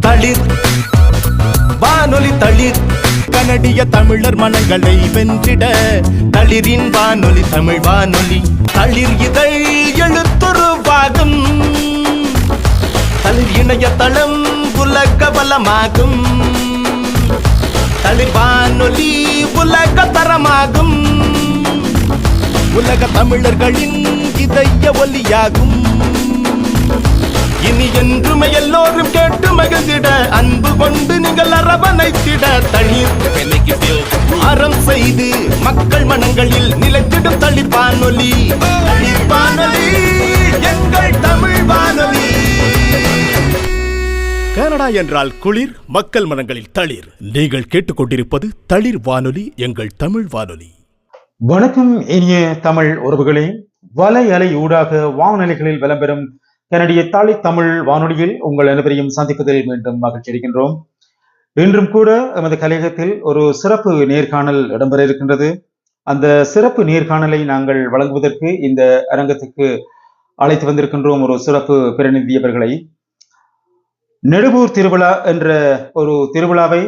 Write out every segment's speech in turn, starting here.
தளிர் வானொலி தளிர் கனடிய தமிழர் மனங்களை வென்றிட. தளிரின் வானொலி தமிழ் வானொலி தளிர் இதழ் எழுத்துருவாகும் தளிர் இணைய தளம் உலக பலமாகும் தளிர் வானொலி உலக தரமாகும் உலக தமிழர்களின் இதய ஒலியாகும். இனி என்றுமே எல்லோரும் கேட்டு மகிழ்ந்திட அன்பு கொண்டு நீங்கள் அரவணைத்திட தளிர் அறம் செய்து மக்கள் மனங்களில் நிலைத்திடும் தளிர் வானொலி வானொலி எங்கள் தமிழ் வானொலி கனடா என்றால் குளிர் மக்கள் மனங்களில் தளிர். நீங்கள் கேட்டுக்கொண்டிருப்பது தளிர் வானொலி எங்கள் தமிழ் வானொலி. வணக்கம் இனிய தமிழ் உறவுகளே. வலை அலை ஊடாக வானொலிகளில் விளம்பெறும் கனடிய தாளி தமிழ் வானொலியில் உங்கள் அனைவரையும் சந்திப்பதில் மீண்டும் மகிழ்ச்சி அடைகின்றோம். இன்றும் கூட எமது கலையகத்தில் ஒரு சிறப்பு நேர்காணல் இடம்பெற இருக்கின்றது அந்த சிறப்பு நேர்காணலை நாங்கள் வழங்குவதற்கு இந்த அரங்கத்துக்கு அழைத்து வந்திருக்கின்றோம் ஒரு சிறப்பு பிரதிநிதியவர்களை நெடுவூர் திருவிழா என்ற ஒரு திருவிழாவை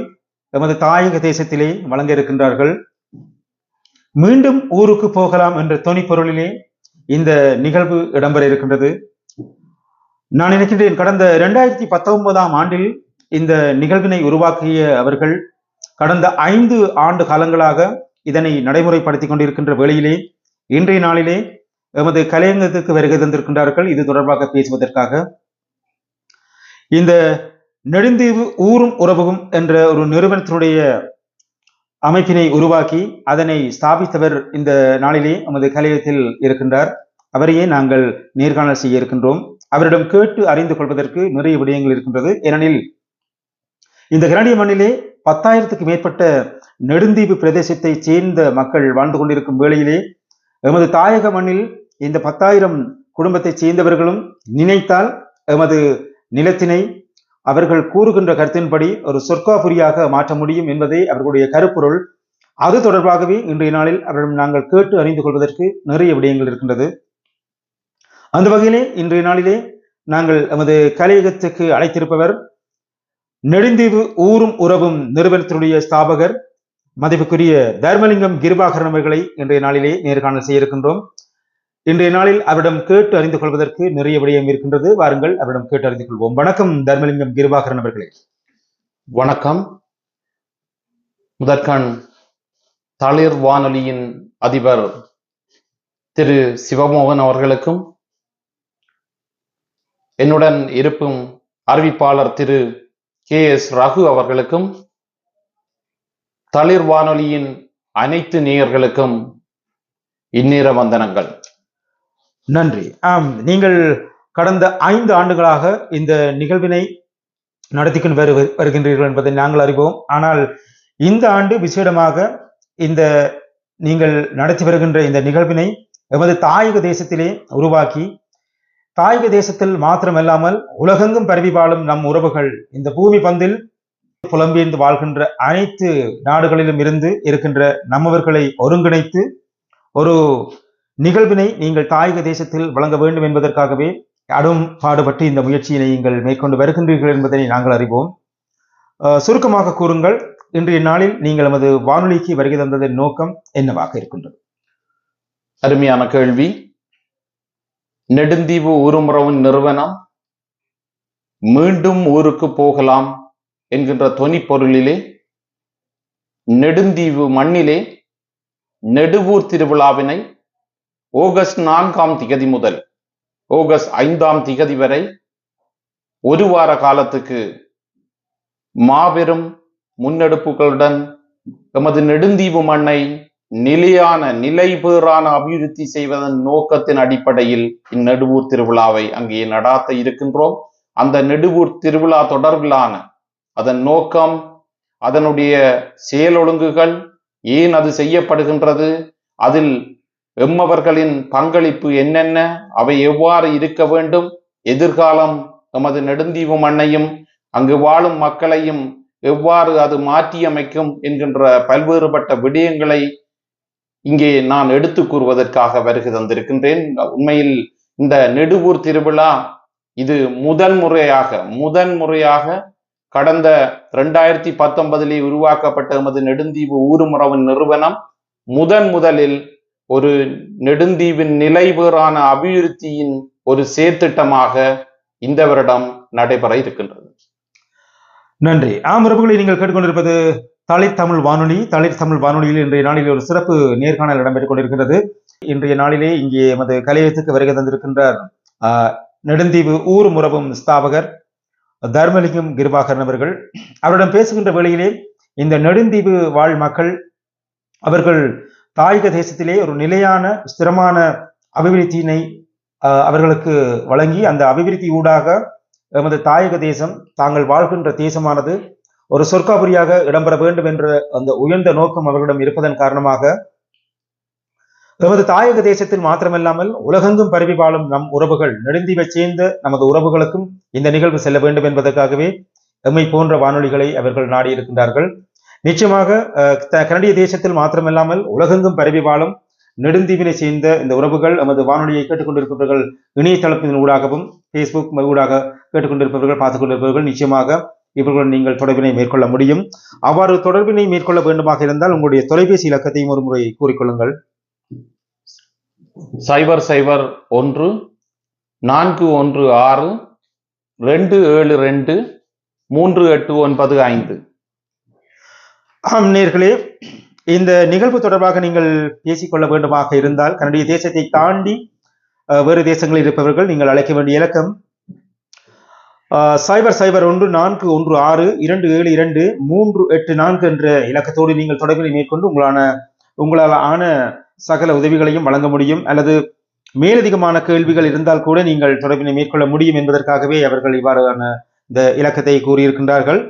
எமது தாயக தேசத்திலே வழங்க இருக்கின்றார்கள் மீண்டும் ஊருக்கு போகலாம் என்ற தொனிப்பொருளிலே இந்த நிகழ்வு இடம்பெற இருக்கின்றது நான் நினைக்கின்றேன் கடந்த இரண்டாயிரத்தி பத்தொன்பதாம் ஆண்டில் இந்த நிகழ்வினை உருவாக்கிய அவர்கள் கடந்த ஐந்து ஆண்டு காலங்களாக இதனை நடைமுறைப்படுத்திக் கொண்டிருக்கின்ற வேளையிலே இன்றைய நாளிலே எமது கலையங்கத்துக்கு வருகை தந்திருக்கின்றார்கள். இது தொடர்பாக பேசுவதற்காக இந்த நெடுந்தீவு ஊரும் உறவும் என்ற ஒரு நிறுவனத்தினுடைய அமைப்பினை உருவாக்கி அதனை ஸ்தாபித்தவர் இந்த நாளிலே நமது கலையத்தில் இருக்கின்றார். அவரையே நாங்கள் நேர்காணல் செய்ய இருக்கின்றோம். அவரிடம் கேட்டு அறிந்து கொள்வதற்கு நிறைய விடயங்கள் இருக்கின்றது. ஏனெனில் இந்த கனடிய மண்ணிலே பத்தாயிரத்துக்கு மேற்பட்ட நெடுந்தீவு பிரதேசத்தை சேர்ந்த மக்கள் வாழ்ந்து கொண்டிருக்கும் வேளையிலே எமது தாயக மண்ணில் இந்த பத்தாயிரம் குடும்பத்தை சேர்ந்தவர்களும் நினைத்தால் எமது நிலத்தினை அவர்கள் கூறுகின்ற கருத்தின்படி ஒரு சொர்க்காபுரியாக மாற்ற முடியும் என்பதே அவர்களுடைய கருப்பொருள். அது தொடர்பாகவே இன்றைய நாளில் அவரிடம் நாங்கள் கேட்டு அறிந்து கொள்வதற்கு நிறைய விடயங்கள் இருக்கின்றது. அந்த வகையிலே இன்றைய நாளிலே நாங்கள் எமது கலையகத்துக்கு அழைத்திருப்பவர் நெடுந்தீவு ஊரும் உறவும் நிறுவனத்தினுடைய ஸ்தாபகர் மதிப்புக்குரிய தர்மலிங்கம் கிருபாகரன் அவர்களை இன்றைய நாளிலே நேர்காணல் செய்ய இருக்கின்றோம். இன்றைய நாளில் அவரிடம் கேட்டு அறிந்து கொள்வதற்கு நிறைய விடயம் இருக்கின்றது. வாருங்கள் அவரிடம் கேட்டு அறிந்து கொள்வோம். வணக்கம் தர்மலிங்கம் கிருபாகரன் அவர்களே. வணக்கம். முதற்கண் தளிர் வானொலியின் அதிபர் திரு சிவமோகன் அவர்களுக்கும் என்னுடன் இருக்கும் அறிவிப்பாளர் திரு கே எஸ் ரகு அவர்களுக்கும் தளிர் வானொலியின் அனைத்து நேயர்களுக்கும் இந்நேர வந்தனங்கள். நன்றி. ஆம் நீங்கள் கடந்த ஐந்து ஆண்டுகளாக இந்த நிகழ்வினை நடத்திக்கொண்டு வரு வருகின்றீர்கள் என்பதை நாங்கள் அறிவோம். ஆனால் இந்த ஆண்டு விசேடமாக இந்த நீங்கள் நடத்தி வருகின்ற இந்த நிகழ்வினை எமது தாயக தேசத்திலே உருவாக்கி தாயக தேசத்தில் மாத்திரமல்லாமல் உலகெங்கும் பரவி வாழும் நம் உறவுகள் இந்த பூமி பந்தில் புலம்பெயர்ந்து வாழ்கின்ற அனைத்து நாடுகளிலும் இருந்து இருக்கின்ற நம்மவர்களை ஒருங்கிணைத்து ஒரு நிகழ்வினை நீங்கள் தாயக தேசத்தில் வழங்க வேண்டும் என்பதற்காகவே அடும் பாடுபட்டு இந்த முயற்சியினை நீங்கள் மேற்கொண்டு வருகின்றீர்கள் என்பதனை நாங்கள் அறிவோம். சுருக்கமாக கூறுங்கள் இன்றைய நாளில் நீங்கள் நமது வானொலிக்கு வருகை தந்ததன் நோக்கம் என்னவாக இருக்கின்றது? அருமையான கேள்வி. நெடுந்தீவு ஊருமுறவின் நிறுவனம் மீண்டும் ஊருக்கு போகலாம் என்கின்ற தொனி பொருளிலே நெடுந்தீவு மண்ணிலே நெடுவூர் திருவிழாவினை ஆகஸ்ட் நான்காம் திகதி முதல் ஆகஸ்ட் ஐந்தாம் திகதி வரை ஒரு வார காலத்துக்கு மாபெரும் முன்னெடுப்புகளுடன் எமது நெடுந்தீவு மண்ணை நிலையான நிலைபேறான அபிவிருத்தி செய்வதன் நோக்கத்தின் அடிப்படையில் இந்நெடுவூர் திருவிழாவை அங்கே நடாத்த இருக்கின்றோம். அந்த நெடுவூர் திருவிழா தொடர்பிலான அதன் நோக்கம் அதனுடைய செயலொழுங்குகள் ஏன் அது செய்யப்படுகின்றது அதில் எம்மவர்களின் பங்களிப்பு என்னென்ன? அவை எவ்வாறு இருக்க வேண்டும்? எதிர்காலம் நமது நெடுந்தீவு மண்ணையும் அங்கு வாழும் மக்களையும் எவ்வாறு அது மாற்றியமைக்கும் என்கின்ற பல்வேறுபட்ட விடயங்களை இங்கே நான் எடுத்து கூறுவதற்காக வருகை தந்திருக்கின்றேன். உண்மையில் இந்த நெடுவூர் திருவிழா இது முதன் முறையாக முதன் முறையாக கடந்த ரெண்டாயிரத்தி பத்தொன்பதிலே உருவாக்கப்பட்ட எமது நெடுந்தீவு ஊருமுறவின் நிறுவனம். முதன் முதலில் ஒரு நெடுந்தீவின் நிலைவேறான அபிவிருத்தியின் ஒரு செயற்திட்டமாக இந்த வருடம் நடைபெற இருக்கின்றது. நன்றி. ஆம் உறவுகளை நீங்கள் கேட்டுக்கொண்டிருப்பது தளிர் தமிழ் வானொலி. தளிர் தமிழ் வானொலியில் இன்றைய நாளில் ஒரு சிறப்பு நேர்காணல் இடம்பெற்றுக் கொண்டிருக்கிறது இன்றைய நாளிலே இங்கே எமது கலையத்துக்கு வருகை தந்திருக்கின்றார் ஆஹ், நெடுந்தீவு ஊர் முறவும் ஸ்தாபகர் தர்மலிங்கம் கிருபாகரன் அவர்கள். அவரிடம் பேசுகின்ற வேளையிலே இந்த நெடுந்தீவு வாழ் மக்கள் அவர்கள் தாயக தேசத்திலே ஒரு நிலையான ஸ்திரமான அபிவிருத்தியினை அவர்களுக்கு வழங்கி அந்த அபிவிருத்தி ஊடாக எமது தாயக தேசம் தாங்கள் வாழ்கின்ற தேசமானது ஒரு சொர்க்காபுரியாக இடம்பெற வேண்டும் என்ற அந்த உயர்ந்த நோக்கம் அவர்களிடம் இருப்பதன் காரணமாக எமது தாயக தேசத்தில் மாத்திரமல்லாமல் உலகெங்கும் பரவி வாழும் நம் உறவுகள் நெடுந்தீவை சேர்ந்த நமது உறவுகளுக்கும் இந்த நிகழ்வு செல்ல வேண்டும் என்பதற்காகவே எம்மை போன்ற வானொலிகளை அவர்கள் நாடியிருக்கின்றார்கள். நிச்சயமாக த- கனடிய தேசத்தில் மாத்திரமில்லாமல் உலகெங்கும் பரவி வாழும் நெடுந்தீவினை சேர்ந்த இந்த உறவுகள் நமது வானொலியை கேட்டுக்கொண்டிருப்பவர்கள் இணையதளத்தின் ஊடாகவும் ஃபேஸ்புக் ஊடாக கேட்டுக்கொண்டிருப்பவர்கள் பார்த்துக் கொண்டிருப்பவர்கள் நிச்சயமாக இவர்களுடன் நீங்கள் தொடர்பினை மேற்கொள்ள முடியும். அவ்வாறு தொடர்பினை மேற்கொள்ள வேண்டுமாக இருந்தால் உங்களுடைய தொலைபேசி இலக்கத்தையும் ஒரு முறை கூறிக்கொள்ளுங்கள். சைபர் சைபர் ஒன்று நான்கு ஒன்று ஆறு ரெண்டு ஏழு ரெண்டு மூன்று எட்டு ஒன்பது ஐந்து. ஆம் நேர்களே இந்த நிகழ்வு தொடர்பாக நீங்கள் பேசிக்கொள்ள வேண்டுமாக இருந்தால் தன்னுடைய தேசத்தை தாண்டி வேறு தேசங்களில் இருப்பவர்கள் நீங்கள் அழைக்க வேண்டிய இலக்கம் சைபர் சைபர் ஒன்று நான்கு ஒன்று ஆறு இரண்டு ஏழு இரண்டு மூன்று எட்டு நான்கு என்ற இலக்கத்தோடு நீங்கள் தொடர்பினை மேற்கொண்டு உங்களான உங்களால் ஆன சகல உதவிகளையும் வழங்க முடியும் அல்லது மேலதிகமான கேள்விகள் இருந்தால் கூட நீங்கள் தொடர்பினை மேற்கொள்ள முடியும் என்பதற்காகவே அவர்கள் இவ்வாறான இந்த இலக்கத்தை கூறியிருக்கின்றார்கள்.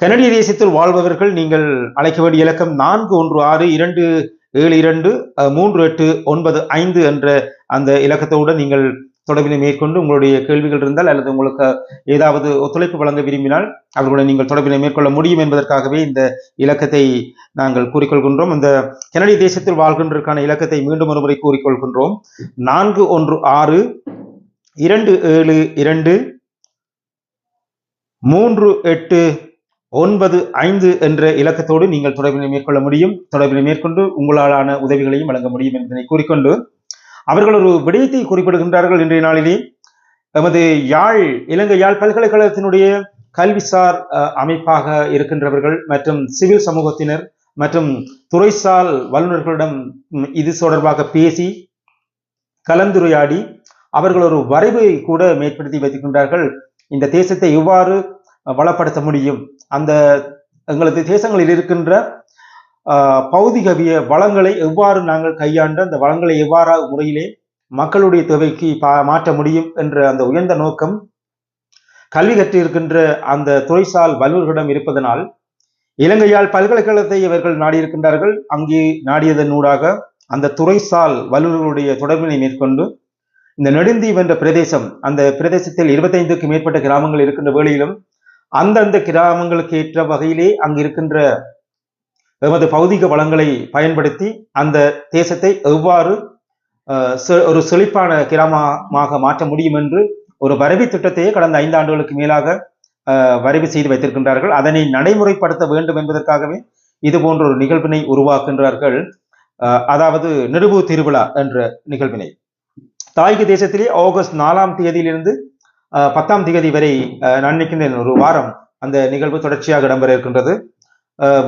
கனடிய தேசத்தில் வாழ்பவர்கள் நீங்கள் அழைக்க வேண்டிய இலக்கம் நான்கு ஒன்று ஆறு இரண்டு ஏழு இரண்டு மூன்று எட்டு ஒன்பது ஐந்து என்ற அந்த இலக்கத்தோடு நீங்கள் தொடர்பினை மேற்கொண்டு உங்களுடைய கேள்விகள் இருந்தால் அல்லது உங்களுக்கு ஏதாவது ஒத்துழைப்பு வழங்க விரும்பினால் அவர்களுடன் நீங்கள் தொடர்பினை மேற்கொள்ள முடியும் என்பதற்காகவே இந்த இலக்கத்தை நாங்கள் கூறிக்கொள்கின்றோம். இந்த கனடிய தேசத்தில் வாழ்கின்றதற்கான இலக்கத்தை மீண்டும் ஒரு முறை கூறிக்கொள்கின்றோம். நான்கு ஒன்று ஆறு இரண்டு ஏழு இரண்டு மூன்று எட்டு ஒன்பது ஐந்து என்ற இலக்கத்தோடு நீங்கள் தொடர்பினை மேற்கொள்ள முடியும். தொடர்பினை மேற்கொண்டு உங்களாலான உதவிகளையும் வழங்க முடியும் என்பதை கூறிக்கொண்டு அவர்கள் ஒரு விடயத்தை குறிப்பிடுகின்றார்கள் இன்றைய நாளிலே. எமது யாழ் இலங்கை யாழ் பல்கலைக்கழகத்தினுடைய கல்விசார் அஹ், அமைப்பாக இருக்கின்றவர்கள் மற்றும் சிவில் சமூகத்தினர் மற்றும் துறைசால் வல்லுநர்களிடம் இது தொடர்பாக பேசி கலந்துரையாடி அவர்கள் ஒரு வரைவை கூட மேற்படுத்தி வைத்திருக்கின்றார்கள். இந்த தேசத்தை எவ்வாறு வளப்படுத்த முடியும். அந்த எங்களது தேசங்களில் இருக்கின்ற ஆஹ், பௌதிகவிய வளங்களை எவ்வாறு நாங்கள் கையாண்டு அந்த வளங்களை எவ்வாறு முறையிலே மக்களுடைய தேவைக்கு பா- மாற்ற முடியும் என்ற அந்த உயர்ந்த நோக்கம் கல்வி கற்றிருக்கின்ற அந்த துறைசால் வல்லுவர்களிடம் இருப்பதனால் இலங்கையால் பல்கலைக்கழகத்தை இவர்கள் நாடியிருக்கின்றார்கள். அங்கே நாடியதனூடாக அந்த துறைசால் வல்லுநர்களுடைய தொடர்பினை மேற்கொண்டு இந்த நெடுந்தீவு என்ற பிரதேசம் அந்த பிரதேசத்தில் இருபத்தைந்துக்கு மேற்பட்ட கிராமங்கள் இருக்கின்ற வேளையிலும் அந்தந்த கிராமங்களுக்கு ஏற்ற வகையிலே அங்கு இருக்கின்ற எமது பௌதிக வளங்களை பயன்படுத்தி அந்த தேசத்தை எவ்வாறு செ- ஒரு செழிப்பான கிராமமாக மாற்ற முடியும் என்று ஒரு வரைவு திட்டத்தையே கடந்த ஐந்து ஆண்டுகளுக்கு மேலாக அஹ், வரைவு செய்து வைத்திருக்கின்றார்கள். அதனை நடைமுறைப்படுத்த வேண்டும் என்பதற்காகவே இது போன்ற ஒரு நிகழ்வினை உருவாக்குகின்றார்கள். அதாவது நெடுவு திருவிழா என்ற நிகழ்வினை. தாய்க்கு தேசத்திலே ஆகஸ்ட் நாலாம் தேதியிலிருந்து பத்தாம் திகதி வரை நான் நினைக்கின்றேன் ஒரு வாரம் அந்த நிகழ்வு தொடர்ச்சியாக இடம்பெற இருக்கின்றது. அஹ்,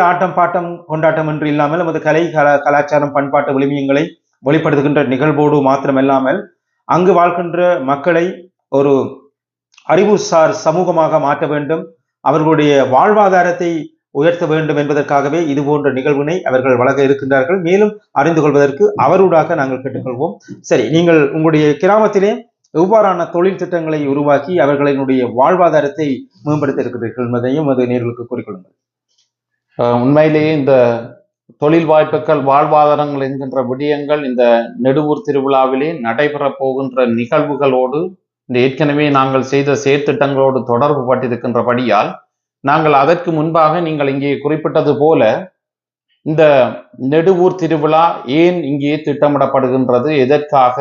ஆட்டம் பாட்டம் கொண்டாட்டம் என்று இல்லாமல் நமது கலை கலாச்சாரம் பண்பாட்டு விளிமியங்களை வெளிப்படுத்துகின்ற நிகழ்வோடு மாத்திரமல்லாமல் அங்கு வாழ்கின்ற மக்களை ஒரு அறிவுசார் சமூகமாக மாற்ற வேண்டும். அவர்களுடைய வாழ்வாதாரத்தை உயர்த்த வேண்டும் என்பதற்காகவே இது போன்ற நிகழ்வினை அவர்கள் வழங்க இருக்கின்றார்கள். மேலும் அறிந்து கொள்வதற்கு அவரூடாக நாங்கள் கேட்டுக்கொள்வோம். சரி நீங்கள் உங்களுடைய கிராமத்திலே எவ்வாறான தொழில் திட்டங்களை உருவாக்கி அவர்களினுடைய வாழ்வாதாரத்தை மேம்படுத்த இருக்கிறீர்கள் என்பதையும் அது நேர்களுக்கு கூறிக்கொள்ளுங்கள். உண்மையிலேயே இந்த தொழில் வாய்ப்புகள் வாழ்வாதாரங்கள் என்கின்ற விடயங்கள் இந்த நெடுவூர் திருவிழாவிலே நடைபெற போகின்ற நிகழ்வுகளோடு இந்த ஏற்கனவே நாங்கள் செய்த செயற்திட்டங்களோடு தொடர்பு பட்டிருக்கின்றபடியால் நாங்கள் அதற்கு முன்பாக நீங்கள் இங்கே குறிப்பிட்டது போல இந்த நெடுவூர் திருவிழா ஏன் இங்கே திட்டமிடப்படுகின்றது எதற்காக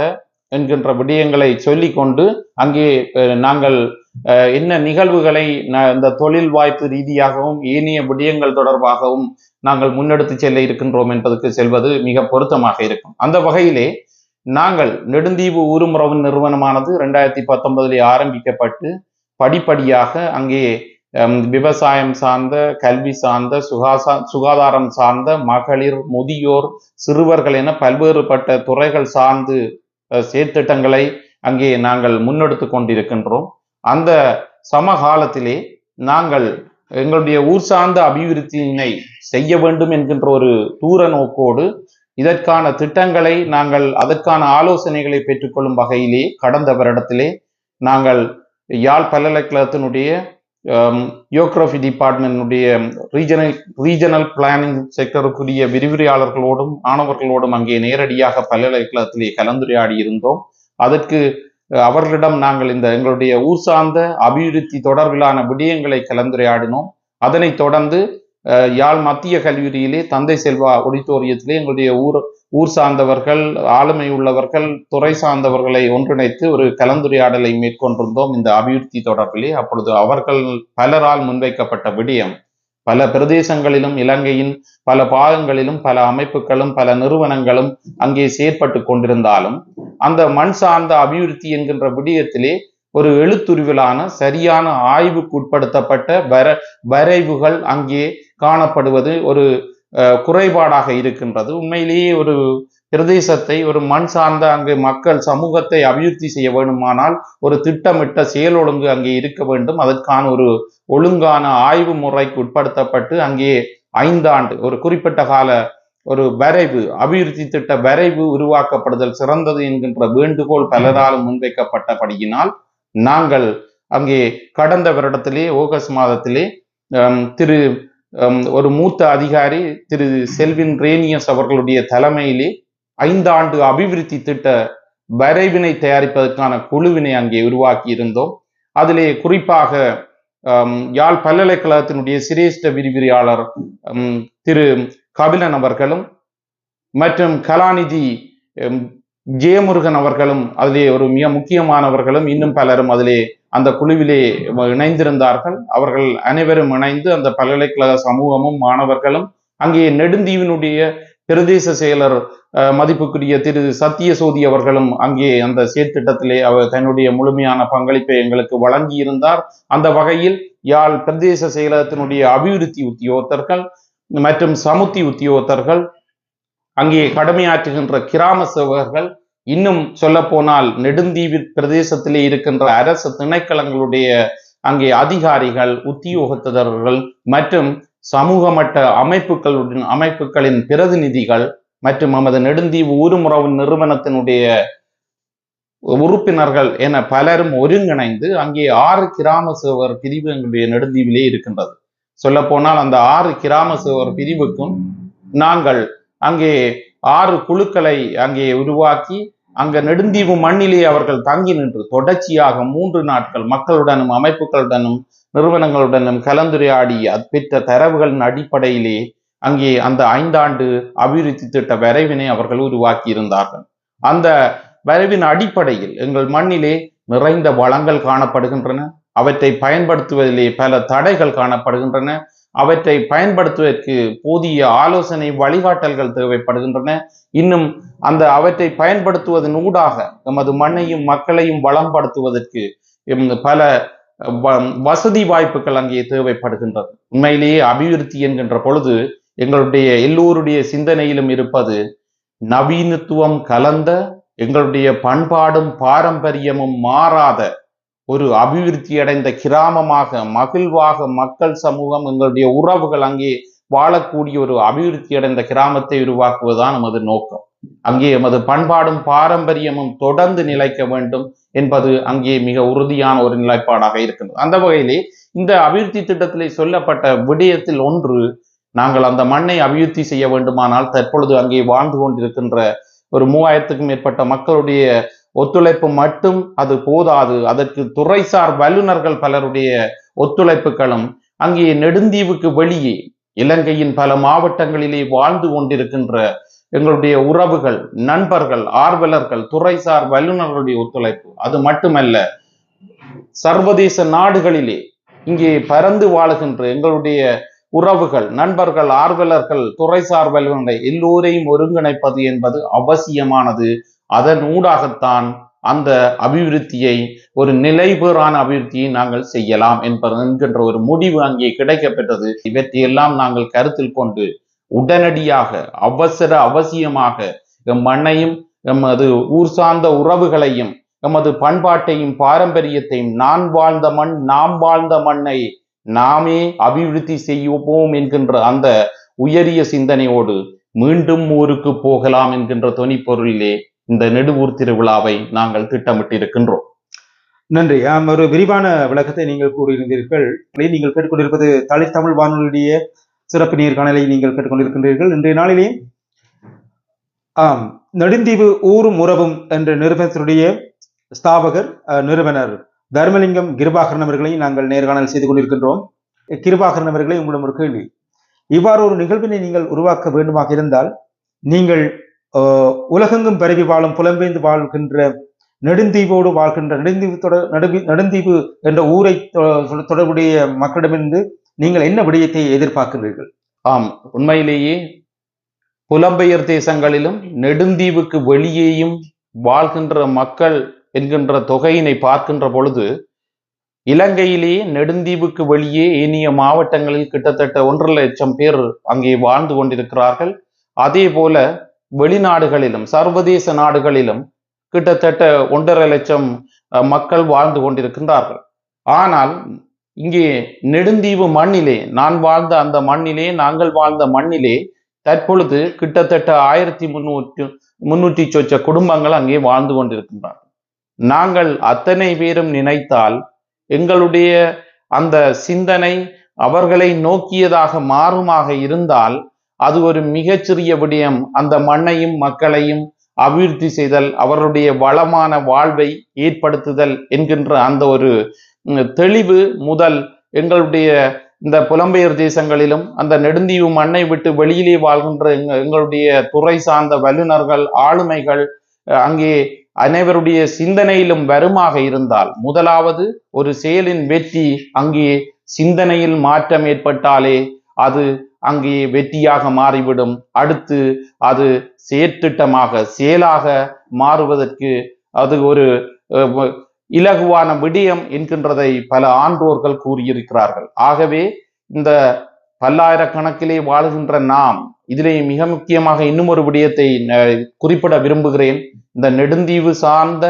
என்கின்ற விடயங்களை சொல்லிக்கொண்டு அங்கே நாங்கள் என்ன நிகழ்வுகளை ந- இந்த தொழில் வாய்ப்பு ரீதியாகவும் ஏனைய விடயங்கள் தொடர்பாகவும் நாங்கள் முன்னெடுத்து செல்ல இருக்கின்றோம் என்பதற்கு செல்வது மிக பொருத்தமாக இருக்கும். அந்த வகையிலே நாங்கள் நெடுந்தீவு ஊருமுறவு நிறுவனமானது ரெண்டாயிரத்தி பத்தொன்பதிலே ஆரம்பிக்கப்பட்டு படிப்படியாக அங்கே விவசாயம் சார்ந்த கல்வி சார்ந்த சுகாசா சுகாதாரம் சார்ந்த மகளிர் முதியோர் சிறுவர்கள் என பல்வேறுபட்ட துறைகள் சார்ந்து சீர்திட்டங்களை அங்கே நாங்கள் முன்னெடுத்து கொண்டிருக்கின்றோம். அந்த சமகாலத்திலே நாங்கள் எங்களுடைய ஊர் சார்ந்த அபிவிருத்தியினை செய்ய வேண்டும் என்கின்ற ஒரு தூர நோக்கோடு இதற்கான திட்டங்களை நாங்கள் அதற்கான ஆலோசனைகளை பெற்றுக்கொள்ளும் வகையிலே கடந்த வருடத்திலே நாங்கள் யாழ் பல்கலைக்கழகத்தினுடைய யோக்ரோஃபி டிபார்ட்மெண்ட்டுடைய ரீஜனல் ரீஜனல் பிளானிங் செக்டருக்குரிய விரிவுரையாளர்களோடும் மாணவர்களோடும் அங்கே நேரடியாக பல்கலைக்கழகத்திலே கலந்துரையாடி இருந்தோம் அதற்கு அவர்களிடம் நாங்கள் இந்த எங்களுடைய ஊர் சார்ந்த அபிவிருத்தி தொடர்பிலான விடயங்களை கலந்துரையாடினோம் அதனைத் தொடர்ந்து அஹ், யாழ் மத்திய கல்லூரியிலே தந்தை செல்வா ஆடிட்டோரியத்திலே எங்களுடைய ஊர் ஊர் சார்ந்தவர்கள் ஆளுமை உள்ளவர்கள் துறை சார்ந்தவர்களை ஒன்றிணைத்து ஒரு கலந்துரையாடலை மேற்கொண்டிருந்தோம் இந்த அபிவிருத்தி தொடர்பிலே. அப்பொழுது அவர்கள் பலரால் முன்வைக்கப்பட்ட விடயம் பல பிரதேசங்களிலும் இலங்கையின் பல பாகங்களிலும் பல அமைப்புகளும் பல நிறுவனங்களும் அங்கே செயற்பட்டு கொண்டிருந்தாலும் அந்த மண் சார்ந்த அபிவிருத்தி என்கின்ற விடயத்திலே ஒரு எழுத்துருவிலான சரியான ஆய்வுக்குட்படுத்தப்பட்ட வர வரைவுகள் அங்கே காணப்படுவது ஒரு குறைபாடாக இருக்கின்றது. உண்மையிலேயே ஒரு பிரதேசத்தை ஒரு மண் சார்ந்த அங்கு மக்கள் சமூகத்தை அபிவிருத்தி செய்ய வேண்டுமானால் ஒரு திட்டமிட்ட செயல் ஒழுங்கு அங்கே இருக்க வேண்டும். அதற்கான ஒரு ஒழுங்கான ஆய்வு முறைக்கு உட்படுத்தப்பட்டு அங்கே ஐந்தாண்டு ஒரு குறிப்பிட்ட கால ஒரு வரைவு அபிவிருத்தி திட்ட வரைவு உருவாக்கப்படுதல் சிறந்தது என்கின்ற வேண்டுகோள் பலராலும் முன்வைக்கப்பட்டபடியினால் நாங்கள் அங்கே கடந்த வருடத்திலே ஆகஸ்ட் மாதத்திலே திரு ஒரு மூத்த அதிகாரி திரு செல்வின் ரேனியஸ் அவர்களுடைய தலைமையிலே ஐந்தாண்டு அபிவிருத்தி திட்ட வரைவினை தயாரிப்பதற்கான குழுவினை அங்கே உருவாக்கி இருந்தோம் அதிலே குறிப்பாக யாழ் பல்கலைக்கழகத்தினுடைய சிரேஷ்ட விரிவிரியாளர் திரு கபிலன் அவர்களும் மற்றும் கலாநிதி ஜெயமுருகன் அவர்களும் அதிலே ஒரு மிக முக்கியமானவர்களும் இன்னும் பலரும் அதிலே அந்த குழுவிலே இணைந்திருந்தார்கள். அவர்கள் அனைவரும் இணைந்து அந்த பல்கலைக்கழக சமூகமும் மாணவர்களும் அங்கே நெடுந்தீவினுடைய பிரதேச செயலர் அஹ், மதிப்புக்குரிய திரு. சத்தியசோதி அவர்களும் அங்கே அந்த செயற்திட்டத்திலே அவர் தன்னுடைய முழுமையான பங்களிப்பை எங்களுக்கு வழங்கியிருந்தார். அந்த வகையில் யாழ் பிரதேச செயலகத்தினுடைய அபிவிருத்தி உத்தியோகத்தர்கள் மற்றும் சமுத்தி உத்தியோகத்தர்கள் அங்கே கடமையாற்றுகின்ற கிராம சேவகர்கள் இன்னும் சொல்ல போனால் நெடுந்தீவு பிரதேசத்திலே இருக்கின்ற அரசு திணைக்களங்களுடைய அங்கே அதிகாரிகள் உத்தியோகத்தர்கள் மற்றும் சமூக மட்ட அமைப்புகளுடன் அமைப்புகளின் பிரதிநிதிகள் மற்றும் நமது நெடுந்தீவு ஊருமுறவு நிறுவனத்தினுடைய உறுப்பினர்கள் என பலரும் ஒருங்கிணைந்து அங்கே ஆறு கிராம சேவர் பிரிவு எங்களுடைய நெடுந்தீவிலே இருக்கின்றது. சொல்ல போனால் அந்த ஆறு கிராம சேவர் பிரிவுக்கும் நாங்கள் அங்கே ஆறு குழுக்களை அங்கே உருவாக்கி அங்க நெடுந்தீவு மண்ணிலே அவர்கள் தங்கி நின்று தொடர்ச்சியாக மூன்று நாட்கள் மக்களுடனும் அமைப்புகளுடனும் நிறுவனங்களுடனும் கலந்துரையாடி அது பெற்ற தரவுகளின் அடிப்படையிலே அங்கே அந்த ஐந்தாண்டு அபிவிருத்தி திட்ட வரைவினை அவர்கள் உருவாக்கி இருந்தார்கள் அந்த வரைவின் அடிப்படையில் எங்கள் மண்ணிலே நிறைந்த வளங்கள் காணப்படுகின்றன. அவற்றை பயன்படுத்துவதிலே பல தடைகள் காணப்படுகின்றன. அவற்றை பயன்படுத்துவதற்கு போதிய ஆலோசனை வழிகாட்டல்கள் தேவைப்படுகின்றன. இன்னும் அந்த அவற்றை பயன்படுத்துவதன் ஊடாக நமது மண்ணையும் மக்களையும் வளம்படுத்துவதற்கு எம் பல வ- வசதி வாய்ப்புகள் அங்கே தேவைப்படுகின்றது. உண்மையிலேயே அபிவிருத்தி என்கின்ற பொழுது எங்களுடைய எல்லோருடைய சிந்தனையிலும் இருப்பது நவீனத்துவம் கலந்த எங்களுடைய பண்பாடும் பாரம்பரியமும் மாறாத ஒரு அபிவிருத்தி அடைந்த கிராமமாக மகிழ்வாக மக்கள் சமூகம் எங்களுடைய உறவுகள் அங்கே வாழக்கூடிய ஒரு அபிவிருத்தி அடைந்த கிராமத்தை உருவாக்குவதுதான் நமது நோக்கம். அங்கே எமது பண்பாடும் பாரம்பரியமும் தொடர்ந்து நிலைக்க வேண்டும் என்பது அங்கே மிக உறுதியான ஒரு நிலைப்பாடாக இருக்கின்றது. அந்த வகையிலே இந்த அபிவிருத்தி திட்டத்திலே சொல்லப்பட்ட விடயத்தில் ஒன்று நாங்கள் அந்த மண்ணை அபிவிருத்தி செய்ய வேண்டுமானால் தற்பொழுது அங்கே வாழ்ந்து கொண்டிருக்கின்ற ஒரு மூவாயிரத்துக்கும் மேற்பட்ட மக்களுடைய ஒத்துழைப்பு மட்டும் அது போதாது. அதற்கு துறைசார் வல்லுநர்கள் பலருடைய ஒத்துழைப்புகளும் அங்கே நெடுந்தீவுக்கு வெளியே இலங்கையின் பல மாவட்டங்களிலே வாழ்ந்து கொண்டிருக்கின்ற எங்களுடைய உறவுகள் நண்பர்கள் ஆர்வலர்கள் துறைசார் வல்லுநர்களுடைய ஒத்துழைப்பு. அது மட்டுமல்ல சர்வதேச நாடுகளிலே இங்கே பறந்து வாழுகின்ற எங்களுடைய உறவுகள் நண்பர்கள் ஆர்வலர்கள் துறைசார் வல்லுநர்கள் எல்லோரையும் ஒருங்கிணைப்பது என்பது அவசியமானது. அதன் ஊடாகத்தான் அந்த அபிவிருத்தியை ஒரு நிலைபெறான அபிவிருத்தியை நாங்கள் செய்யலாம் என்பது என்கின்ற ஒரு முடிவு அங்கே கிடைக்கப்பெற்றது. இவற்றையெல்லாம் நாங்கள் கருத்தில் கொண்டு உடனடியாக அவசர அவசியமாக எம் மண்ணையும் எமது ஊர் சார்ந்த உறவுகளையும் எமது பண்பாட்டையும் பாரம்பரியத்தையும் நான் வாழ்ந்த மண் நாம் வாழ்ந்த மண்ணை நாமே அபிவிருத்தி செய்வோம் என்கின்ற அந்த உயரிய சிந்தனையோடு மீண்டும் ஊருக்கு போகலாம் என்கின்ற தொனிப்பொருளிலே இந்த நெடுவூர் திருவிழாவை நாங்கள் திட்டமிட்டிருக்கின்றோம். நன்றி. ஆம், ஒரு விரிவான விளக்கத்தை நீங்கள் கூறியிருந்தீர்கள். நீங்கள் கேட்டுக்கொண்டிருப்பது தலித்தமிழ் வானொலியுடைய சிறப்பு நேர்காணலை நீங்கள் கேட்டுக்கொண்டிருக்கின்றீர்கள். இன்றைய நாளிலே ஆம் நெடுந்தீவு ஊரும் உறவும் என்ற நிறுவனத்தினுடைய ஸ்தாபகர் அஹ், நிறுவனர் தர்மலிங்கம் கிருபாகரன் அவர்களை நாங்கள் நேர்காணல் செய்து கொண்டிருக்கின்றோம். கிருபாகரன் அவர்களை உங்களிடம் ஒரு கேள்வி. இவ்வாறு ஒரு நிகழ்வினை நீங்கள் உருவாக்க வேண்டுமாக இருந்தால் நீங்கள் உலகெங்கும் பரவி வாழும் புலம்பெயர்ந்து வாழ்கின்ற நெடுந்தீவோடு வாழ்கின்ற நெடுந்தீவு தொடர் நடுவி- நெடுந்தீவு என்ற ஊரை தொடர்புடைய மக்களிடமிருந்து நீங்கள் என்ன விடயத்தை எதிர்பார்க்கிறீர்கள்? ஆம் உண்மையிலேயே புலம்பெயர் தேசங்களிலும் நெடுந்தீவுக்கு வெளியேயும் வாழ்கின்ற மக்கள் என்கின்ற தொகையினை பார்க்கின்ற பொழுது இலங்கையிலேயே நெடுந்தீவுக்கு வெளியே ஏனைய மாவட்டங்களில் கிட்டத்தட்ட ஒன்றரை லட்சம் பேர் அங்கே வாழ்ந்து கொண்டிருக்கிறார்கள். அதே போல வெளிநாடுகளிலும் சர்வதேச நாடுகளிலும் கிட்டத்தட்ட ஒன்றரை லட்சம் மக்கள் வாழ்ந்து கொண்டிருக்கின்றார்கள். ஆனால் இங்கே நெடுந்தீவு மண்ணிலே நான் வாழ்ந்த அந்த மண்ணிலே நாங்கள் வாழ்ந்த மண்ணிலே தற்பொழுது கிட்டத்தட்ட ஆயிரத்தி முன்னூற்றி முன்னூற்றி சொச்ச குடும்பங்கள் அங்கே வாழ்ந்து கொண்டிருக்கின்றார்கள். நாங்கள் அத்தனை பேரும் நினைத்தால் எங்களுடைய அந்த சிந்தனை அவர்களை நோக்கியதாக மாறுமாக இருந்தால் அது ஒரு மிகச்சிறிய விடயம். அந்த மண்ணையும் மக்களையும் அபிவிருத்தி செய்தல் அவருடைய வளமான வாழ்வை ஏற்படுத்துதல் என்கின்ற அந்த ஒரு தெளிவு முதல் எங்களுடைய இந்த புலம்பெயர் தேசங்களிலும் அந்த நெடுந்தீவு மண்ணை விட்டு வெளியிலே வாழ்கின்ற எங்க- எங்களுடைய துறை சார்ந்த வல்லுநர்கள் ஆளுமைகள் அங்கே அனைவருடைய சிந்தனையிலும் வருமாக இருந்தால் முதலாவது ஒரு செயலின் வெற்றி அங்கே சிந்தனையில் மாற்றம் ஏற்பட்டாலே அது அங்கே வெற்றியாக மாறிவிடும். அடுத்து அது செயற்திட்டமாக செயலாக மாறுவதற்கு அது ஒரு இலகுவான விடயம் என்கின்றதை பல ஆன்றோர்கள் கூறியிருக்கிறார்கள். ஆகவே இந்த பல்லாயிரக்கணக்கிலே வாழுகின்ற நாம் இதிலே மிக முக்கியமாக இன்னும் ஒரு விடயத்தை குறிப்பிட விரும்புகிறேன். இந்த நெடுந்தீவு சார்ந்த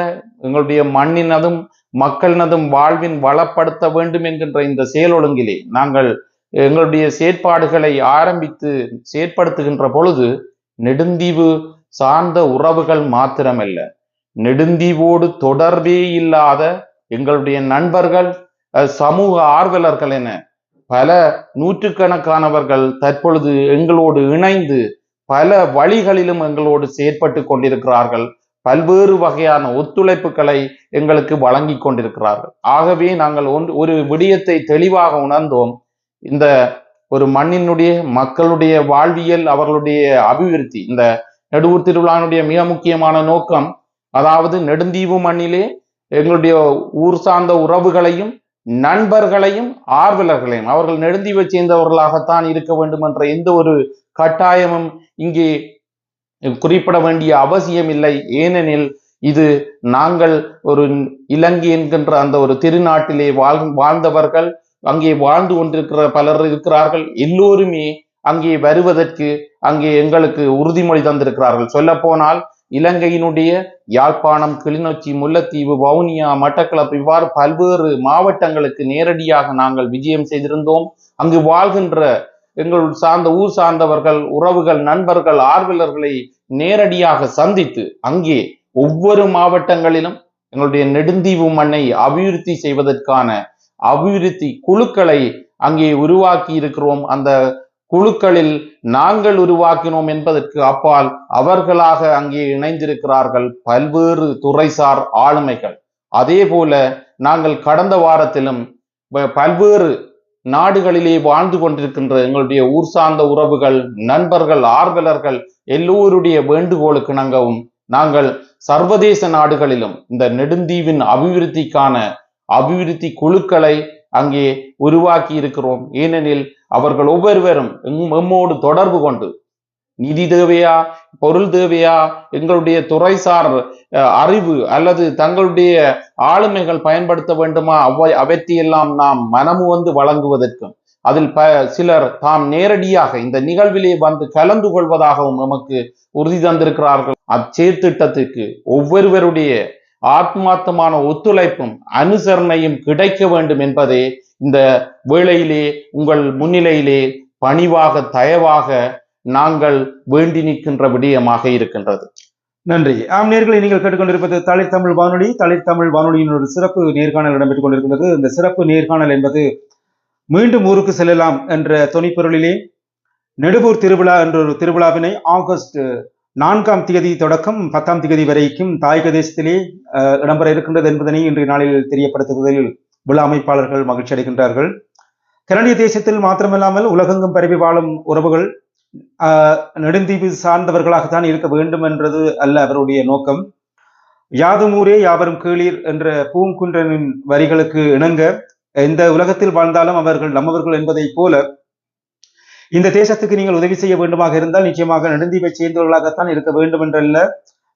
எங்களுடைய மண்ணினதும் மக்களினதும் வாழ்வின் வளப்படுத்த வேண்டும் என்கின்ற இந்த செயலொழுங்கிலே நாங்கள் எங்களுடைய செயற்பாடுகளை ஆரம்பித்து செயற்படுத்துகின்ற பொழுது நெடுந்தீவு சார்ந்த உறவுகள் மாத்திரமல்ல. நெடுந்தீவோடு தொடர்பே இல்லாத எங்களுடைய நண்பர்கள் சமூக ஆர்வலர்கள் என பல நூற்றுக்கணக்கானவர்கள் தற்பொழுது எங்களோடு இணைந்து பல வழிகளிலும் எங்களோடு செயற்பட்டு கொண்டிருக்கிறார்கள். பல்வேறு வகையான ஒத்துழைப்புகளை எங்களுக்கு வழங்கி கொண்டிருக்கிறார்கள். ஆகவே நாங்கள் ஒன்று ஒரு விடயத்தை தெளிவாக உணர்ந்தோம். இந்த ஒரு மண்ணினுடைய மக்களுடைய வாழ்வியல் அவர்களுடைய அபிவிருத்தி இந்த நெடுவூர் திருவிழாவினுடைய மிக முக்கியமான நோக்கம் அதாவது நெடுந்தீவு மண்ணிலே எங்களுடைய ஊர் சார்ந்த உறவுகளையும் நண்பர்களையும் ஆர்வலர்களையும் அவர்கள் நெடுந்தீவை சேர்ந்தவர்களாகத்தான் இருக்க வேண்டும் என்ற எந்த ஒரு கட்டாயமும் இங்கே குறிப்பிட வேண்டிய அவசியம் இல்லை. ஏனெனில் இது நாங்கள் ஒரு இலங்கை என்கின்ற அந்த ஒரு திருநாட்டிலே வாழ் வாழ்ந்தவர்கள் அங்கே வாழ்ந்து கொண்டிருக்கிற பலர் இருக்கிறார்கள். எல்லோருமே அங்கே வருவதற்கு அங்கே எங்களுக்கு உறுதிமொழி தந்திருக்கிறார்கள். சொல்ல போனால் இலங்கையினுடைய யாழ்ப்பாணம் கிளிநொச்சி முல்லைத்தீவு வவுனியா மட்டக்களப்பு இவ்வாறு பல்வேறு மாவட்டங்களுக்கு நேரடியாக நாங்கள் விஜயம் செய்திருந்தோம். அங்கு வாழ்கின்ற எங்கள் சார்ந்த ஊர் சார்ந்தவர்கள் உறவுகள் நண்பர்கள் ஆர்வலர்களை நேரடியாக சந்தித்து அங்கே ஒவ்வொரு மாவட்டங்களிலும் எங்களுடைய நெடுந்தீவு மண்ணை அபிவிருத்தி செய்வதற்கான அபிவிருத்தி குழுக்களை அங்கே உருவாக்கி இருக்கிறோம். அந்த குழுக்களில் நாங்கள் உருவாக்கினோம் என்பதற்கு அப்பால் அவர்களாக அங்கே இணைந்திருக்கிறார்கள் பல்வேறு துறைசார் ஆளுமைகள். அதே போல நாங்கள் கடந்த வாரத்திலும் ப- பல்வேறு நாடுகளிலே வாழ்ந்து கொண்டிருக்கின்ற எங்களுடைய ஊர் சார்ந்த உறவுகள் நண்பர்கள் ஆர்வலர்கள் எல்லோருடைய வேண்டுகோளுக்கு நாங்கவும் நாங்கள் சர்வதேச நாடுகளிலும் இந்த நெடுந்தீவின் அபிவிருத்திக்கான அபிவிருத்தி குழுக்களை அங்கே உருவாக்கி இருக்கிறோம். ஏனெனில் அவர்கள் ஒவ்வொருவரும் எம்- எம்மோடு தொடர்பு கொண்டு நிதி தேவையா பொருள் தேவையா எங்களுடைய துறைசார் அஹ், அறிவு அல்லது தங்களுடைய ஆளுமைகள் பயன்படுத்த வேண்டுமா அவை அவற்றையெல்லாம் நாம் மனமு வந்து வழங்குவதற்கும் அதில் ப சிலர் தாம் நேரடியாக இந்த நிகழ்விலே வந்து கலந்து கொள்வதாகவும் நமக்கு உறுதி தந்திருக்கிறார்கள். அச்சேர்த்திட்டத்துக்கு ஒவ்வொருவருடைய ஆத்மார்த்தமான ஒத்துழைப்பும் அனுசரணையும் கிடைக்க வேண்டும் என்பதே இந்த வேளையிலே உங்கள் முன்னிலையிலே பணிவாக தயவாக நாங்கள் வேண்டி நிற்கின்ற விடயமாக இருக்கின்றது. நன்றி. ஆம் நேர்களை நீங்கள் கேட்டுக்கொண்டிருப்பது தளிர்தமிழ் வானொலி. தளிர்தமிழ் வானொலியின் ஒரு சிறப்பு நேர்காணல் இடம்பெற்றுக் கொண்டிருக்கிறது இந்த சிறப்பு நேர்காணல் என்பது மீண்டும் ஊருக்கு செல்லலாம் என்ற தொனிப்பொருளிலே நெடுவூர் திருவிழா என்ற ஒரு திருவிழாவினை ஆகஸ்ட் நான்காம் தேதி தொடக்கம் பத்தாம் தேதி வரைக்கும் தாயக தேசத்திலே அஹ், இடம்பெற இருக்கின்றது என்பதனை இன்றைய நாளில் தெரியப்படுத்துவதில் விழா அமைப்பாளர்கள் மகிழ்ச்சி அடைகின்றார்கள். கனடிய தேசத்தில் மாத்திரமில்லாமல் உலகெங்கும் பரவி வாழும் உறவுகள் ஆஹ் நெடுந்தீவு சார்ந்தவர்களாகத்தான் இருக்க வேண்டும் என்றது அல்ல அவருடைய நோக்கம். யாதும் ஊரே யாவரும் கீழீர் என்ற பூங்குன்றனின் வரிகளுக்கு இணங்க இந்த உலகத்தில் வாழ்ந்தாலும் அவர்கள் நம்மவர்கள் என்பதைப் போல இந்த தேசத்துக்கு நீங்கள் உதவி செய்ய வேண்டுமாக இருந்தால் நிச்சயமாக நெடுந்தீவை சேர்ந்தவர்களாகத்தான் இருக்க வேண்டும் என்றல்ல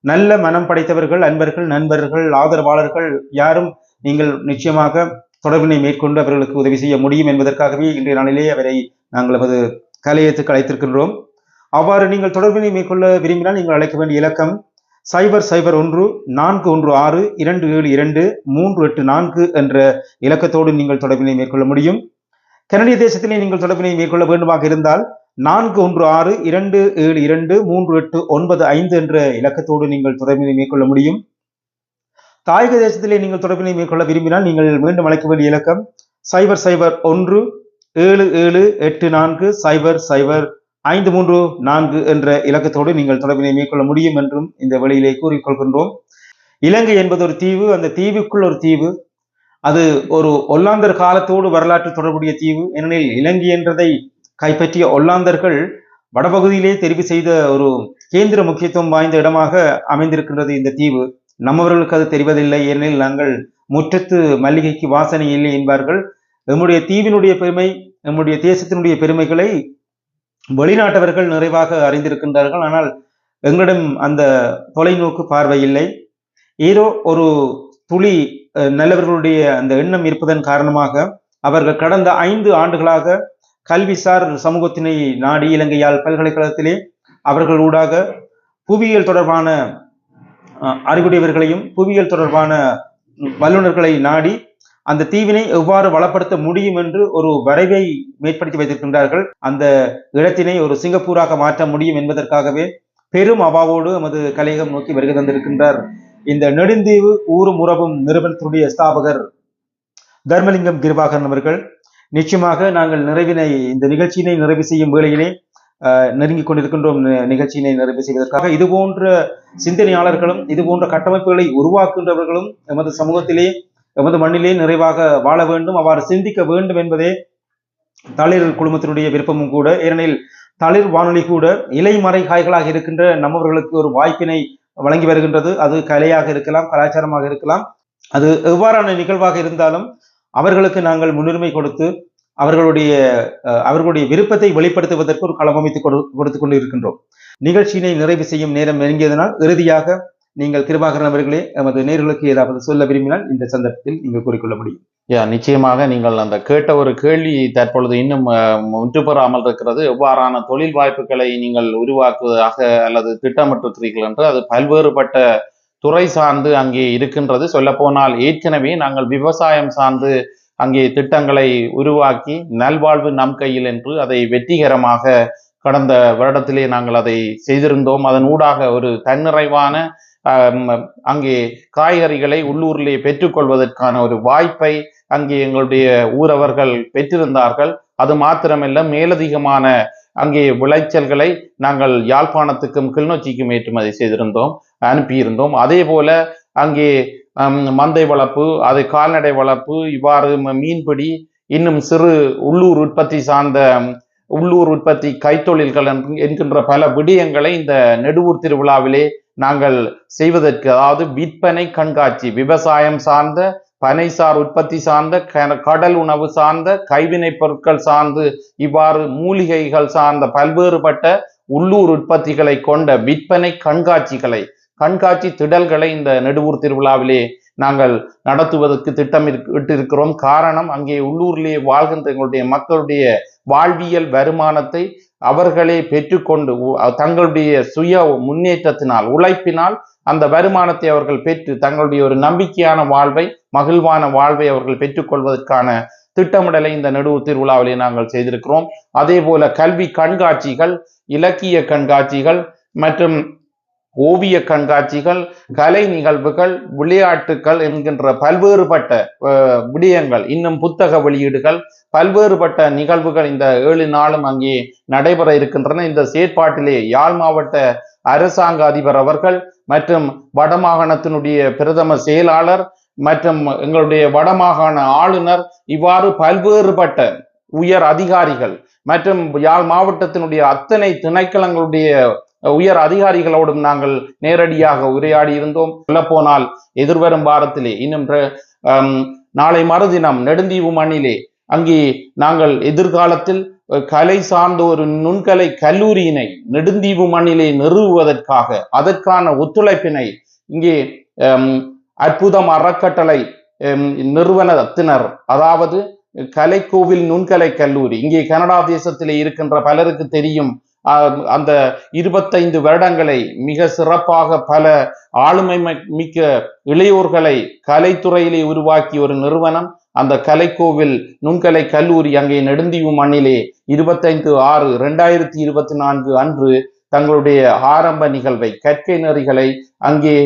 நல்ல மனம் படைத்தவர்கள் அன்பர்கள் நண்பர்கள் ஆதரவாளர்கள் யாரும் நீங்கள் நிச்சயமாக தொடர்பினை மேற்கொண்டு அவர்களுக்கு உதவி செய்ய முடியும் என்பதற்காகவே இன்றைய நாளிலே அவரை நாங்கள் நமது கலையத்துக்கு அழைத்திருக்கின்றோம். அவ்வாறு நீங்கள் தொடர்பினை மேற்கொள்ள விரும்பினால் நீங்கள் அழைக்க வேண்டிய இலக்கம் சைபர் சைபர் ஒன்று நான்கு ஒன்று ஆறு இரண்டு ஏழு இரண்டு மூன்று எட்டு நான்கு என்ற இலக்கத்தோடு நீங்கள் தொடர்பினை மேற்கொள்ள முடியும். கனடிய தேசத்திலே நீங்கள் தொடர்பினை மேற்கொள்ள வேண்டுமாக இருந்தால் நான்கு ஒன்று ஆறு இரண்டு ஏழு இரண்டு மூன்று எட்டு ஒன்பது ஐந்து என்ற இலக்கத்தோடு நீங்கள் தொடர்பினை மேற்கொள்ள முடியும். தாயக தேசத்திலே நீங்கள் தொடர்பினை மேற்கொள்ள விரும்பினால் நீங்கள் மீண்டும் அழைக்க வேண்டிய இலக்கம் சைபர் சைபர் ஒன்று ஏழு ஏழு எட்டு நான்கு சைபர் சைபர் ஐந்து மூன்று நான்கு என்ற இலக்கத்தோடு நீங்கள் தொடர்பினை மேற்கொள்ள முடியும் என்றும் இந்த வழியிலே கூறிக்கொள்கின்றோம். இலங்கை என்பது ஒரு தீவு. அந்த தீவுக்குள் ஒரு தீவு. அது ஒரு ஒல்லாந்தர் காலத்தோடு வரலாற்று தொடர்புடைய தீவு ஏனெனில் இலங்கை என்றதை கைப்பற்றிய ஒல்லாந்தர்கள் வடபகுதியிலே தெரிவு செய்த ஒரு கேந்திர முக்கியத்துவம் வாய்ந்த இடமாக அமைந்திருக்கின்றது இந்த தீவு. நம்மவர்களுக்கு அது தெரிவதில்லை ஏனெனில் நாங்கள் முற்றத்து மல்லிகைக்கு வாசனை இல்லை என்பார்கள். நம்முடைய தீவினுடைய பெருமை நம்முடைய தேசத்தினுடைய பெருமைகளை வெளிநாட்டவர்கள் நிறைவாக அறிந்திருக்கின்றார்கள். ஆனால் எங்களிடம் அந்த தொலைநோக்கு பார்வை இல்லை. ஏதோ ஒரு துளி நல்லவர்களுடைய அந்த எண்ணம் இருப்பதன் காரணமாக அவர்கள் கடந்த ஐந்து ஆண்டுகளாக கல்விசார் சமூகத்தினை நாடி இலங்கையால் பல்கலைக்கழகத்திலே அவர்கள் ஊடாக புவியியல் தொடர்பான அஹ், அறிவுடையவர்களையும் புவியியல் தொடர்பான வல்லுநர்களை நாடி அந்த தீவினை எவ்வாறு வளப்படுத்த முடியும் என்று ஒரு வரைவை மேற்படுத்தி வைத்திருக்கின்றார்கள். அந்த இடத்தினை ஒரு சிங்கப்பூராக மாற்ற முடியும் என்பதற்காகவே பெரும் அவாவோடு நமது கலையகம் நோக்கி வருகை தந்திருக்கின்றார். இந்த நெடுந்தீவு ஊரும் உறவும் நிறுவனத்தினுடைய ஸ்தாபகர் தர்மலிங்கம் கிருபாகரன் அவர்கள். நிச்சயமாக நாங்கள் நிறைவினை இந்த நிகழ்ச்சியினை நிறைவு செய்யும் வேளையிலே நெருங்கி கொண்டிருக்கின்றோம். நிகழ்ச்சியினை நிறைவு செய்வதற்காக இது போன்ற சிந்தனையாளர்களும் இது போன்ற கட்டமைப்புகளை உருவாக்குகின்றவர்களும் எமது சமூகத்திலே எமது மண்ணிலே நிறைவாக வாழ வேண்டும் அவ்வாறு சிந்திக்க வேண்டும் என்பதே தளிர் குழுமத்தினுடைய விருப்பமும் கூட. ஏனெனில் தளிர் வானொலி கூட இலைமறை காய்களாக இருக்கின்ற நம்மவர்களுக்கு ஒரு வாய்ப்பினை வழங்கி வருகின்றது. அது கலையாக இருக்கலாம் கலாச்சாரமாக இருக்கலாம். அது எவ்வாறான நிகழ்வாக இருந்தாலும் அவர்களுக்கு நாங்கள் முன்னுரிமை கொடுத்து அவர்களுடைய அஹ், அவர்களுடைய விருப்பத்தை வெளிப்படுத்துவதற்கு ஒரு களம் அமைத்து கொடு கொடுத்து கொண்டு இருக்கின்றோம் நிகழ்ச்சியினை நிறைவு செய்யும் நேரம் நெருங்கியதனால் இறுதியாக நீங்கள் கிருபாகரன் அவர்களே நமது நேர்களுக்கு ஏதாவது சொல்ல விரும்பினால் இந்த சந்தர்ப்பத்தில் நீங்கள் கூறிக்கொள்ள முடியும். யா நிச்சயமாக நீங்கள் அந்த கேட்ட ஒரு கேள்வி தற்பொழுது இன்னும் ஒன்று பெறாமல் இருக்கிறது. எவ்வாறான தொழில் வாய்ப்புகளை நீங்கள் உருவாக்குவதாக அல்லது திட்டமிட்டிருக்கிறீர்கள் என்று அது பல்வேறுபட்ட துறை சார்ந்து அங்கே இருக்கின்றது. சொல்லப்போனால் ஏற்கனவே நாங்கள் விவசாயம் சார்ந்து அங்கே திட்டங்களை உருவாக்கி நல்வாழ்வு நம் கையில் என்று அதை வெற்றிகரமாக கடந்த வருடத்திலே நாங்கள் அதை செய்திருந்தோம். அதன் ஊடாக ஒரு தன்னிறைவான அங்கே காய்கறிகளை உள்ளூரிலே பெற்றுக்கொள்வதற்கான ஒரு வாய்ப்பை அங்கே எங்களுடைய ஊரவர்கள் பெற்றிருந்தார்கள். அது மாத்திரமல்ல மேலதிகமான அங்கே விளைச்சல்களை நாங்கள் யாழ்ப்பாணத்துக்கும் கிளிநொச்சிக்கும் ஏற்றுமதி செய்திருந்தோம் அனுப்பியிருந்தோம். அதே போல அங்கே மந்தை வளர்ப்பு அது கால்நடை வளர்ப்பு இவ்வாறு மீன்பிடி இன்னும் சிறு உள்ளூர் உற்பத்தி சார்ந்த உள்ளூர் உற்பத்தி கைத்தொழில்கள் என்கின்ற பல விடயங்களை இந்த நெடுவூர் திருவிழாவிலே நாங்கள் செய்வதற்கு அதாவது விற்பனை கண்காட்சி விவசாயம் சார்ந்த பனைசார் உற்பத்தி சார்ந்த கடல் உணவு சார்ந்த கைவினைப் பொருட்கள் சார்ந்து இவ்வாறு மூலிகைகள் சார்ந்த பல்வேறுபட்ட உள்ளூர் உற்பத்திகளை கொண்ட விற்பனை கண்காட்சிகளை கண்காட்சி திடல்களை இந்த நெடுவூர் திருவிழாவிலே நாங்கள் நடத்துவதற்கு திட்டம் இட்டிருக்கிறோம். காரணம் அங்கே உள்ளூரிலே வாழ்கின்ற எங்களுடைய மக்களுடைய வாழ்வியல் வருமானத்தை அவர்களே பெற்றுக்கொண்டு தங்களுடைய சுய முன்னேற்றத்தினால் உழைப்பினால் அந்த வருமானத்தை அவர்கள் பெற்று தங்களுடைய ஒரு நம்பிக்கையான வாழ்வை மகிழ்வான வாழ்வை அவர்கள் பெற்றுக்கொள்வதற்கான திட்டமிடலை இந்த நடுவு திருவிழாவிலே நாங்கள் செய்திருக்கிறோம். அதே போல கல்வி கண்காட்சிகள் இலக்கிய கண்காட்சிகள் மற்றும் ஓவிய கண்காட்சிகள் கலை நிகழ்வுகள் விளையாட்டுகள் என்கின்ற பல்வேறுபட்ட விடயங்கள் இன்னும் புத்தக வெளியீடுகள் பல்வேறுபட்ட நிகழ்வுகள் இந்த ஏழு நாளும் அங்கே நடைபெற இருக்கின்றன. இந்த செயற்பாட்டிலே யாழ் மாவட்ட அரசாங்க அதிபர் அவர்கள் மற்றும் வடமாகாணத்தினுடைய பிரதம செயலாளர் மற்றும் எங்களுடைய வடமாகாண ஆளுநர் இவ்வாறு பல்வேறுபட்ட உயர் அதிகாரிகள் மற்றும் யாழ் மாவட்டத்தினுடைய அத்தனை திணைக்களங்களுடைய உயர் அதிகாரிகளோடும் நாங்கள் நேரடியாக உரையாடி இருந்தோம். சொல்லப்போனால் எதிர்வரும் வாரத்திலே இன்னும் நாளை மறுதினம் நெடுந்தீவு மண்ணிலே அங்கே நாங்கள் எதிர்காலத்தில் கலை சார்ந்த ஒரு நுண்கலை கல்லூரியினை நெடுந்தீவு மண்ணிலே நிறுவுவதற்காக அதற்கான ஒத்துழைப்பினை இங்கே அற்புதம் அறக்கட்டளை நிறுவனத்தினர் அதாவது கலைக்கோவில் நுண்கலை கல்லூரி இங்கே கனடா தேசத்திலே இருக்கின்ற பலருக்கு தெரியும் அந்த இருபத்தைந்து வருடங்களை மிக சிறப்பாக பல ஆளுமை மிக்க இளையோர்களை கலைத்துறையிலே உருவாக்கி ஒரு நிறுவனம். அந்த கலைக்கோவில் நுண்கலை கல்லூரி அங்கே நெடுந்தீவு மண்ணிலே இருபத்தைந்து ஆறு ரெண்டாயிரத்தி இருபத்தி நான்கு அன்று தங்களுடைய ஆரம்ப நிகழ்வை கற்கை நெறிகளை அங்கே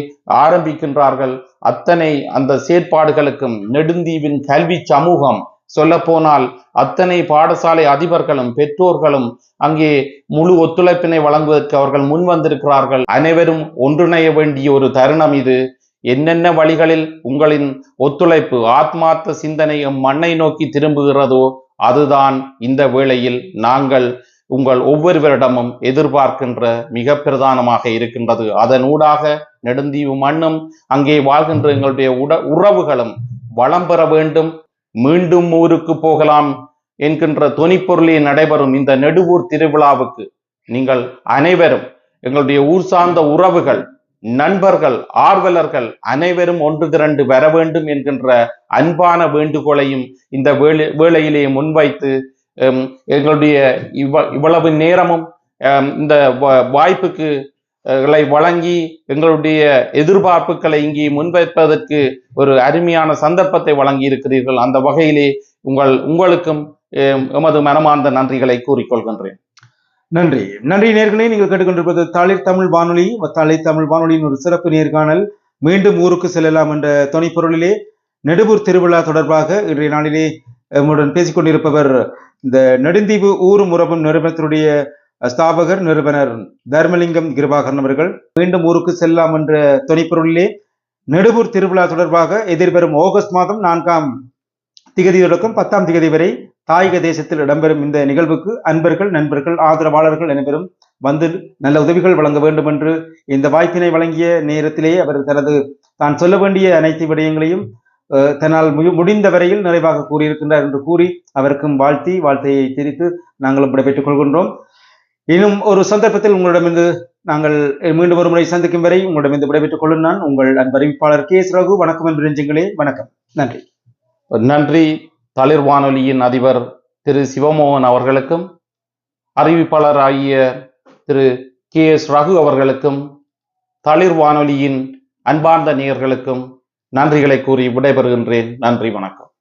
ஆரம்பிக்கின்றார்கள். அத்தனை அந்த செயற்பாடுகளுக்கும் நெடுந்தீவின் கல்வி சமூகம் சொல்லப்போனால் அத்தனை பாடசாலை அதிபர்களும் பெற்றோர்களும் அங்கே முழு ஒத்துழைப்பினை வழங்குவதற்கு அவர்கள் முன் வந்திருக்கிறார்கள். அனைவரும் ஒன்றிணைய வேண்டிய ஒரு தருணம் இது. என்னென்ன வழிகளில் உங்களின் ஒத்துழைப்பு ஆத்மார்த்த சிந்தனையும் மண்ணை நோக்கி திரும்புகிறதோ அதுதான் இந்த வேளையில் நாங்கள் உங்கள் ஒவ்வொருவரிடமும் எதிர்பார்க்கின்ற மிக பிரதானமாக இருக்கின்றது. அதனூடாக நெடுந்தீவு மண்ணும் அங்கே வாழ்கின்ற எங்களுடைய உட உறவுகளும் வளம் பெற வேண்டும். மீண்டும் ஊருக்கு போகலாம் என்கின்ற தொனிப்பொருளில் நடைபெறும் இந்த நெடுவூர் திருவிழாவுக்கு நீங்கள் அனைவரும் எங்களுடைய ஊர் சார்ந்த உறவுகள் நண்பர்கள் ஆர்வலர்கள் அனைவரும் ஒன்று திரண்டு வர வேண்டும் என்கின்ற அன்பான வேண்டுகோளையும் இந்த வேலை வேளையிலே முன்வைத்து எங்களுடைய இவ்வ இவ்வளவு நேரமும் இந்த வாய்ப்புக்கு வழங்கி எங்களுடைய எதிர்பார்ப்புகளை இங்கே முன்வைப்பதற்கு ஒரு அருமையான சந்தர்ப்பத்தை வழங்கி இருக்கிறீர்கள் அந்த வகையிலே உங்கள் உங்களுக்கும் எமது மனமார்ந்த நன்றிகளை கூறிக்கொள்கின்றேன். நன்றி. நன்றி நேர்களே நீங்கள் கேட்டுக்கொண்டிருப்பது தளிர் தமிழ் வானொலி. தளிர் தமிழ் வானொலியின் ஒரு சிறப்பு நேர்காணல் மீண்டும் ஊருக்கு செல்லலாம் என்ற துணைப்பொருளிலே நெடுபூர் திருவிழா தொடர்பாக இன்றைய நாளிலே நம்முடன் பேசிக் கொண்டிருப்பவர் இந்த நெடுந்தீவு ஊரும் உறவும் நிறுவனத்தினுடைய ஸ்தாபகர் நிறுவனர் தர்மலிங்கம் கிருபாகரன் அவர்கள் மீண்டும் ஊருக்கு செல்லலாம் என்ற துணைப்பொருளிலே நெடுபூர் திருவிழா தொடர்பாக எதிர்வரும் ஆகஸ்ட் மாதம் நான்காம் திகதி தொடக்கம் பத்தாம் திகதி வரை தாயக தேசத்தில் இடம்பெறும் இந்த நிகழ்வுக்கு அன்பர்கள் நண்பர்கள் ஆதரவாளர்கள் அனைவரும் வந்து நல்ல உதவிகள் வழங்க வேண்டும் என்று இந்த வாய்ப்பினை வழங்கிய நேரத்திலேயே அவர் தனது தான் சொல்ல வேண்டிய அனைத்து விடயங்களையும் தன்னால் மு- முடிந்த வரையில் நிறைவாக கூறியிருக்கின்றார் என்று கூறி அவருக்கும் வாழ்த்தி வாழ்த்தையை தெரித்து நாங்களும் விடைபெற்றுக் கொள்கின்றோம். இன்னும் ஒரு சந்தர்ப்பத்தில் உங்களிடமிருந்து நாங்கள் மீண்டும் ஒரு முறை சந்திக்கும் வரை உங்களிடமிருந்து விடைபெற்றுக் கொள்ளும் நான் உங்கள் அன்பறிவிப்பாளர் கே எஸ் ரகு. வணக்கம் என்று நெஞ்சங்களே வணக்கம். நன்றி. நன்றி. தளிர் வானொலியின் அதிபர் திரு சிவமோகன் அவர்களுக்கும் அறிவிப்பாளர் ஆகிய திரு கே எஸ் ரகு அவர்களுக்கும் தளிர் வானொலியின் அன்பார்ந்த நேயர்களுக்கும் நன்றிகளை கூறி விடைபெறுகின்றேன். நன்றி வணக்கம்.